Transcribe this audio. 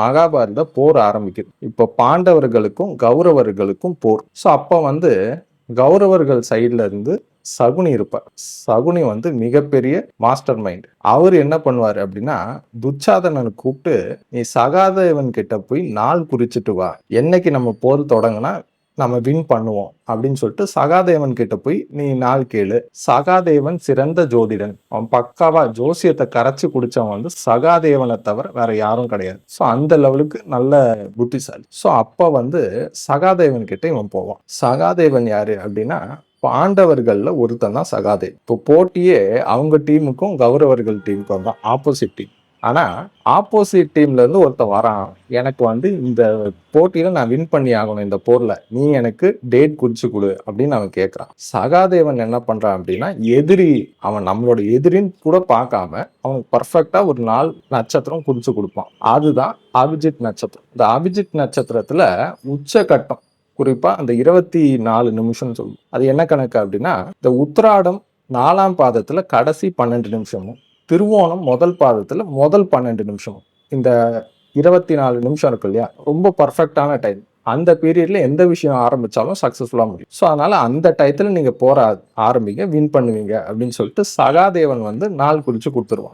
மகாபாரத போர் ஆரம்பிக்குது. இப்போ பாண்டவர்களுக்கும் கௌரவர்களுக்கும் போர். ஸோ அப்போ வந்து கௌரவர்கள் சைட்ல இருந்து சகுனி இருப்பார். சகுனி வந்து மிகப்பெரிய மாஸ்டர் மைண்ட் அவர் என்ன பண்ணுவார் அப்படின்னா துச்சாதனனை கூப்பிட்டு நீ சகாதேவன் கிட்ட போய் நாள் குறிச்சிட்டு வா. என்னைக்கு நம்ம போர் தொடங்கினா நம்ம வின் பண்ணுவோம் அப்படின்னு சொல்லிட்டு சகாதேவன் கிட்ட போய் நீ நாள் கேளு. சகாதேவன் சிறந்த ஜோதிடன். அவன் பக்காவா ஜோசியத்தை கரைச்சி குடிச்சவன் வந்து சகாதேவனை தவிர வேற யாரும் கிடையாது. ஸோ அந்த லெவலுக்கு நல்ல புத்திசாலி. ஸோ அப்போ வந்து சகாதேவன் கிட்ட இவன் போவான். சகாதேவன் யாரு அப்படின்னா பாண்டவர்களில் ஒருத்தன் தான் சகாதேவ் இப்போ போட்டியே அவங்க டீமுக்கும் கௌரவர்கள் டீமுக்கும் தான். ஆப்போசிட் டீம் ஆனால் ஆப்போசிட் டீம்லேருந்து ஒருத்தன் வரான். எனக்கு வந்து இந்த போட்டியில் நான் வின் பண்ணி ஆகணும் இந்த போரில். நீ எனக்கு டேட் குறிச்சு கொடு அப்படின்னு அவன் கேட்குறான் சகாதேவன் என்ன பண்ணுறான் அப்படின்னா எதிரி அவன் நம்மளோட எதிரின்னு கூட பார்க்காம அவனுக்கு பர்ஃபெக்டாக ஒரு நாள் நட்சத்திரம் குறிச்சு கொடுப்பான். அதுதான் அபிஜித் நட்சத்திரம். இந்த அபிஜித் நட்சத்திரத்தில் உச்சகட்டம். குறிப்பாக அந்த இருபத்தி நாலு நிமிஷம்னு சொல்லுவோம். அது என்ன கணக்கு அப்படின்னா இந்த உத்திராடம் நாலாம் பாதத்தில் கடைசி பன்னெண்டு நிமிஷமும். திருவோணம் முதல் பாதத்தில் முதல் பன்னெண்டு நிமிஷம். இந்த இருபத்தி நாலு நிமிஷம் இருக்கு இல்லையா? ரொம்ப பர்ஃபெக்டான டைம் அந்த பீரியட்ல எந்த விஷயம் ஆரம்பிச்சாலும் சக்ஸஸ்ஃபுல்லாக முடியும். ஸோ அதனால அந்த டயத்தில் நீங்கள் போற ஆரம்பிங்க வின் பண்ணுவீங்க அப்படின்னு சொல்லிட்டு சகாதேவன் வந்து நாள் குறித்து கொடுத்துருவான்.